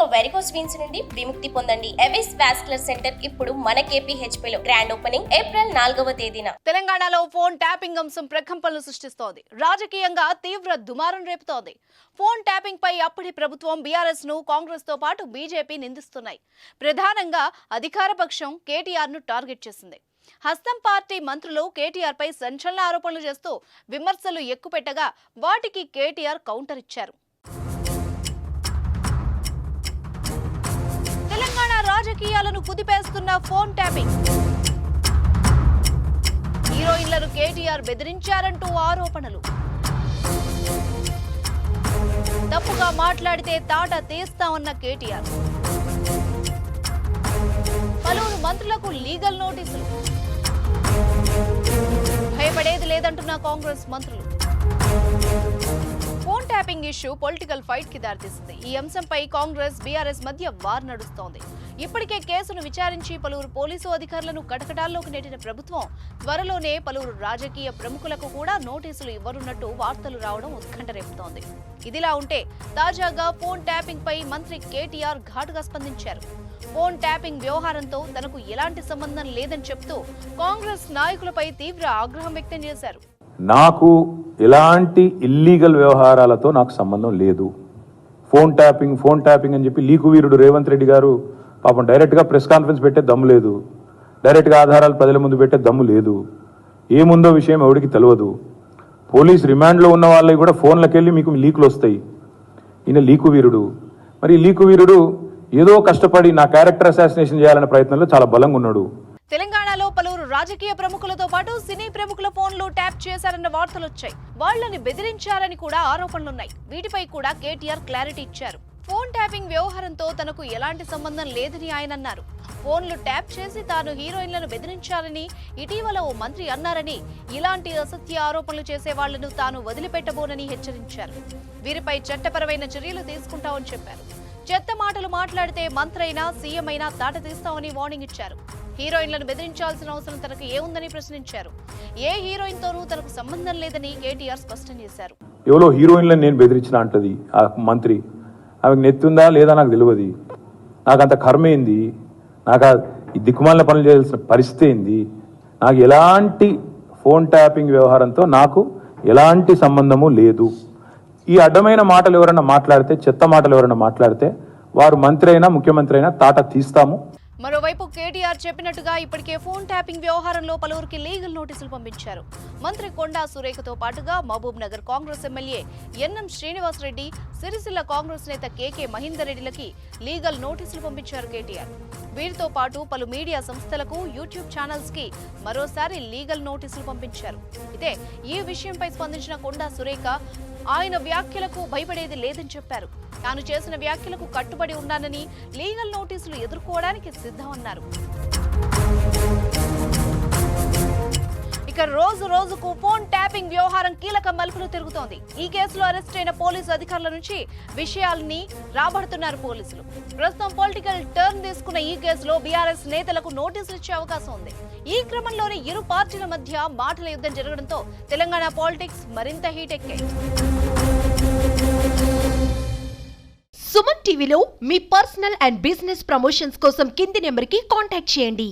ఇక varicose veins నుండి విముక్తి పొందండి. ఎవిస్ వాస్కులర్ సెంటర్ ఇప్పుడు మన KPHP లో గ్రాండ్ ఓపెనింగ్ ఏప్రిల్ నాలుగవ తేదీన. తెలంగాణలో ఫోన్ ట్యాపింగ్ అంశం ప్రకంపనలు సృష్టిస్తోంది. రాజకీయంగా తీవ్ర దుమారం రేపుతోంది. ఫోన్ ట్యాపింగ్ పై అప్పటి ప్రభుత్వం బీఆర్ఎస్ను కాంగ్రెస్తో పాటు బీజేపీ నిందిస్తున్నాయి. ప్రధానంగా అధికార పక్షం కేటీఆర్ను టార్గెట్ చేసింది. హస్తం పార్టీ మంత్రులు కేటీఆర్ పై సంచలన ఆరోపణలు చేస్తూ విమర్శలు ఎక్కుపెట్టగా వాటికి కేటీఆర్ కౌంటర్ ఇచ్చారు. రాజకీయాలను కుదిపేస్తున్న ఫోన్ ట్యాపింగ్. హీరోయిన్లను కేటీఆర్ బెదిరించారంటూ ఆరోపణలు. తప్పుగా మాట్లాడితే తాట తీస్తామన్న కేటీఆర్. పలువురు మంత్రులకు లీగల్ నోటీసులు. భయపడేది లేదంటున్న కాంగ్రెస్ మంత్రులు. ట్యాపింగ్ ఇష్యూ పొలిటికల్ ఫైట్కి దారితీసింది. ఈ అంశంపై కాంగ్రెస్ బీఆర్ఎస్ మధ్య వార్ నడుస్తోంది. ఇప్పటికే కేసును విచారించి పలువురు పోలీసు అధికారులను కటకటాల్లోకి నెట్టిన ప్రభుత్వం త్వరలోనే పలువురు రాజకీయ ప్రముఖులకు కూడా నోటీసులు ఇవ్వనున్నట్టు వార్తలు రావడం ఉత్కంఠ రేపుతోంది ఇదిలా ఉంటే తాజాగా ఫోన్ ట్యాపింగ్ పై మంత్రి కేటీఆర్ ఘాటుగా స్పందించారు. ఫోన్ ట్యాపింగ్ వ్యవహారంతో తనకు ఎలాంటి సంబంధం లేదని చెప్తూ కాంగ్రెస్ నాయకులపై తీవ్ర ఆగ్రహం వ్యక్తం చేశారు. నాకు ఎలాంటి ఇల్లీగల్ వ్యవహారాలతో నాకు సంబంధం లేదు. ఫోన్ ట్యాపింగ్ ఫోన్ ట్యాపింగ్ అని చెప్పి లీకు వీరుడు రేవంత్ రెడ్డి గారు పాపం డైరెక్ట్గా ప్రెస్ కాన్ఫరెన్స్ పెట్టే దమ్ము లేదు. డైరెక్ట్గా ఆధారాలు ప్రజల ముందు పెట్టే దమ్ము లేదు. ఏముందో విషయం ఎవడికి తెలియదు పోలీస్ రిమాండ్లో ఉన్న వాళ్ళకి కూడా ఫోన్లకు వెళ్ళి మీకు లీకులు వస్తాయి ఈయన లీకు వీరుడు. మరి లీకు వీరుడు ఏదో కష్టపడి నా క్యారెక్టర్ అసాసినేషన్ చేయాలనే ప్రయత్నంలో చాలా బలంగా ఉన్నాడు తెలంగాణలో పలువురు రాజకీయ ప్రముఖులతో పాటు సినీ ప్రముఖుల ఫోన్లు ట్యాప్ చేశారన్న వార్తలు వచ్చాయి. వాళ్ళని బెదిరించారని కూడా ఆరోపణలున్నాయి. వీటిపై కూడా కేటీఆర్ క్లారిటీ ఇచ్చారు. ఫోన్ ట్యాపింగ్ వ్యవహారంతో తనకు ఎలాంటి సంబంధం లేదని ఆయన అన్నారు. ఫోన్లు ట్యాప్ చేసి తాను హీరోయిన్లను బెదిరించాలని ఇటీవల ఓ మంత్రి అన్నారని ఇలాంటి అసత్య ఆరోపణలు చేసే వాళ్ళను తాను వదిలిపెట్టబోనని హెచ్చరించారు. వీరిపై చట్టపరమైన చర్యలు తీసుకుంటామని చెప్పారు. చెత్త మాటలు మాట్లాడితే మంత్రైనా సీఎం అయినా దాటతీస్తామని వార్నింగ్ ఇచ్చారు. హీరోయిన్లను బెదిరించాల్సిన అవసరం తనకు ఏముందని ప్రశ్నించారు. ఏ హీరోయిన్ తోనూ తనకు సంబంధం లేదని కేటీఆర్ స్పష్టం చేశారు. ఎవరో హీరోయిన్లను నేను బెదిరించిన అంటది ఆ మంత్రి. ఆమెకు నెత్తుందా లేదా నాకు తెలియదు నాకు అంత కర్మ ఏంది? నాకు ఈ దిక్కుమాలిన పనులు చేయాల్సిన పరిస్థితి ఏంది? నాకు ఎలాంటి ఫోన్ ట్యాపింగ్ వ్యవహారంతో నాకు ఎలాంటి సంబంధము లేదు. ఈ అడ్డమైన మాటలు ఎవరైనా మాట్లాడితే చెత్త మాటలు ఎవరైనా మాట్లాడితే వారు మంత్రి అయినా ముఖ్యమంత్రి అయినా తాట తీస్తాము. మరోవైపు కేటీఆర్ చెప్పినట్టుగా ఇప్పటికే ఫోన్ ట్యాపింగ్ వ్యవహారంలో పలువురికి లీగల్ నోటీసులు పంపించారు. మంత్రి కొండా సురేఖతో పాటుగా Mahabub Nagar Congress MLA NM Srinivasa Reddy Sirisilla Congress నేత కేకే మహేందర్ రెడ్డిలకి లీగల్ నోటీసులు పంపించారు కేటీఆర్. వీరితో పాటు పలు మీడియా సంస్థలకు యూట్యూబ్ ఛానల్స్కి మరోసారి లీగల్ నోటీసులు పంపించారు. అయితే ఈ విషయంపై స్పందించిన కొండా సురేఖ ఆయన వ్యాఖ్యలకు భయపడేది లేదని చెప్పారు. తాను చేసిన వ్యాఖ్యలకు కట్టుబడి ఉన్నానని లీగల్ నోటీసులు ఎదుర్కోవడానికి సిద్ధమన్నారు. ఇక రోజు రోజుకు ఫోన్ ట్యాపింగ్ వ్యవహారం కీలక మలుపులు తిరుగుతోంది. ఈ కేసులో అరెస్ట్ అయిన పోలీసు అధికారుల నుంచి విషయాల్ని రాబడుతున్నారు పోలీసులు. ప్రస్తుతం పొలిటికల్ టర్న్ తీసుకున్న ఈ కేసులో బీఆర్ఎస్ నేతలకు నోటీసులు ఇచ్చే అవకాశం ఉంది. ఈ క్రమంలోనే ఇరు పార్టీల మధ్య మాటల యుద్ధం జరగడంతో తెలంగాణ పాలిటిక్స్ మరింత హీట్ ఎక్కాయి సుమన్ టీవీలో మీ పర్సనల్ అండ్ బిజినెస్ ప్రమోషన్స్ కోసం కింది నెంబర్కి కాంటాక్ట్ చేయండి.